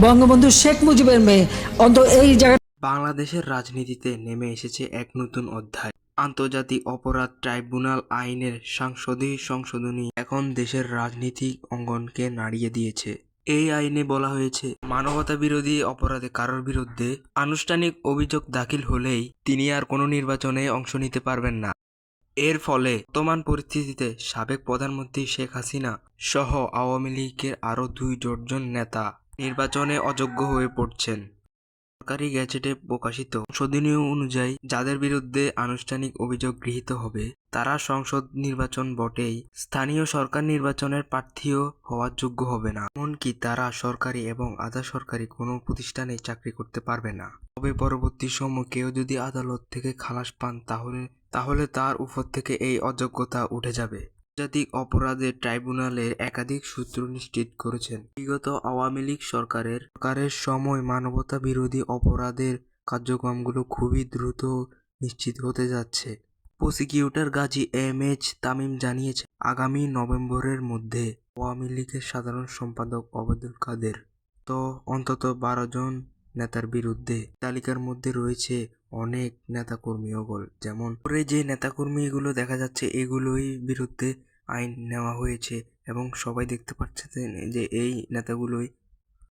বঙ্গবন্ধু শেখ মুজিবের মেয়ে। অন্ত এই জায়গা বাংলাদেশের রাজনীতিতে নেমে এসেছে এক নতুন অধ্যায়। আন্তর্জাতিক অপরাধ ট্রাইব্যুনাল আইনের সাংসদীয় সংশোধনী এখন দেশের রাজনীতিক অঙ্গনকে নাড়িয়ে দিয়েছে। এই আইনে বলা হয়েছে, মানবতা বিরোধী অপরাধে কারোর বিরুদ্ধে আনুষ্ঠানিক অভিযোগ দাখিল হলেই তিনি আর কোনো নির্বাচনে অংশ নিতে পারবেন না। এর ফলে বর্তমান পরিস্থিতিতে সাবেক প্রধানমন্ত্রী শেখ হাসিনা সহ আওয়ামী লীগের আরও দুই ডজন নেতা নির্বাচনে অযোগ্য হয়ে পড়ছেন। সরকারি গ্যাজেটে প্রকাশিত সংশোধনীয় অনুযায়ী যাদের বিরুদ্ধে আনুষ্ঠানিক অভিযোগ গৃহীত হবে, তারা সংসদ নির্বাচন বটেই। স্থানীয় সরকার নির্বাচনের প্রার্থীও হওয়ার যোগ্য হবে না। এমনকি তারা সরকারি এবং আধা সরকারি কোনো প্রতিষ্ঠানে চাকরি করতে পারবে না। তবে পরবর্তী সময় কেউ যদি আদালত থেকে খালাস পান তাহলে তাহলে তার উপর থেকে এই অযোগ্যতা উঠে যাবে। আন্তর্জাতিক অপরাধের ট্রাইব্যুনালের একাধিক সূত্র নিশ্চিত করেছেন। বিগত আওয়ামী লীগ সরকারের সরকারের সময় মানবতা বিরোধী অপরাধের কার্যক্রমগুলো খুবই দ্রুত নিশ্চিত হতে যাচ্ছে। Prosecutor Gazi M H Tamim জানিয়েছে আগামী নভেম্বরের মধ্যে আওয়ামী লীগের সাধারণ সম্পাদক অবদুল কাদের। তো অন্তত বারো জন নেতার বিরুদ্ধে তালিকার মধ্যে রয়েছে অনেক নেতাকর্মী অগল। যেমন পরে যে নেতাকর্মী এগুলো দেখা যাচ্ছে, এগুলোই বিরুদ্ধে আইন নেওয়া হয়েছে এবং সবাই দেখতে পাচ্ছে যে এই নেতাগুলোই